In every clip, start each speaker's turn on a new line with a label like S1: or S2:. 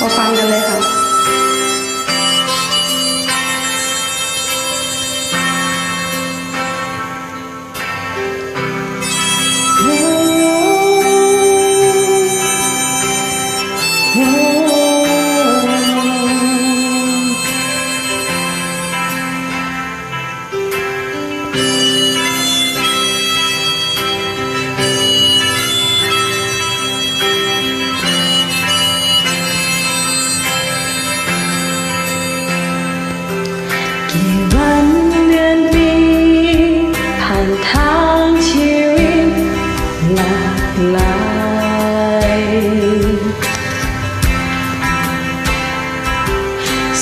S1: มาฟังกั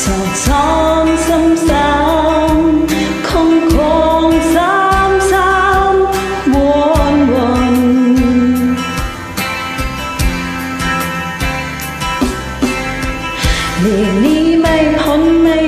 S1: สอดซ้อนซ้ำซ้ำคงคงซ้ำซ้ำวนวนเรื่องนี้ไม่พ้นไม่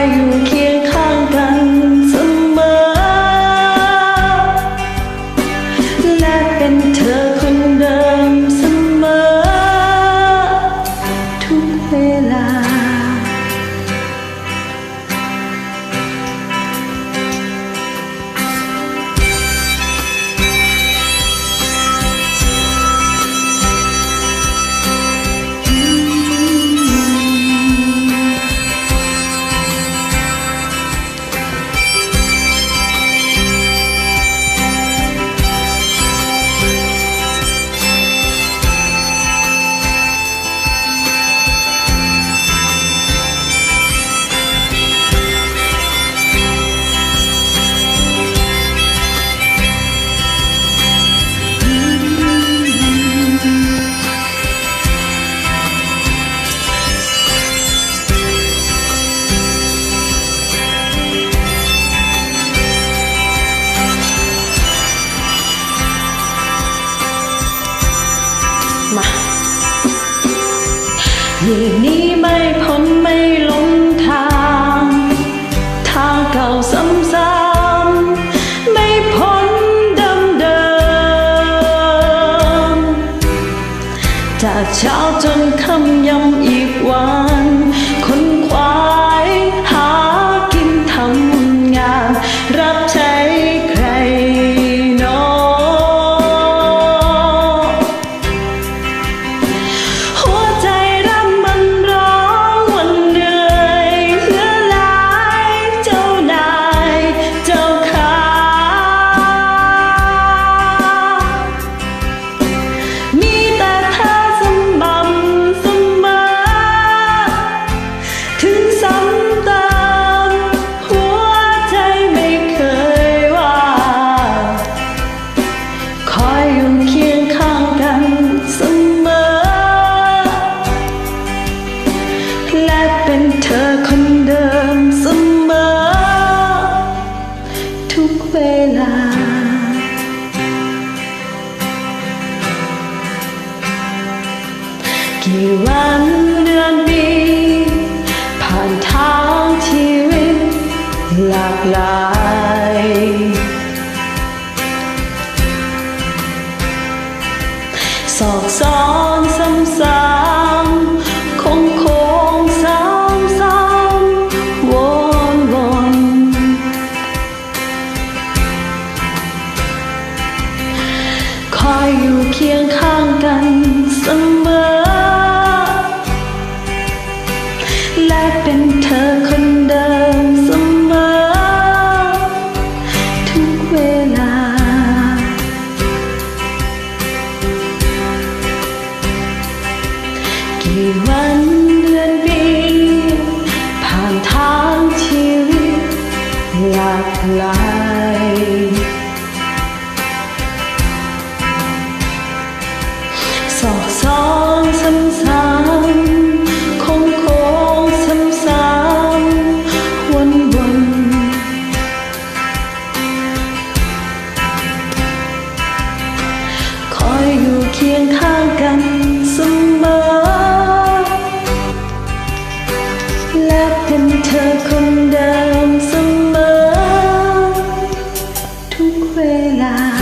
S1: ค มาอย่างนี้ไม่พ้นไม่หลงทาง ทางเก่าซ้ำๆไม่พ้นเดิมเดิมๆจากเช้าจนค่ำยำอีกวันคนควายหากินทำงานรับใช้ คอยอยู่เคียงข้างกันเสมอ และเป็นเธอคนเดิมเสมอ ทุกเวลา กี่วันเดือนปีผ่านทางชีวิตหลากหลาย อยู่เคียงข้างกันเสมอ และเป็นเธอคนเดิมเสมอ ทุกเวลา กี่วันเดือนปีผ่านทางชีวิตหลากหลาย ลา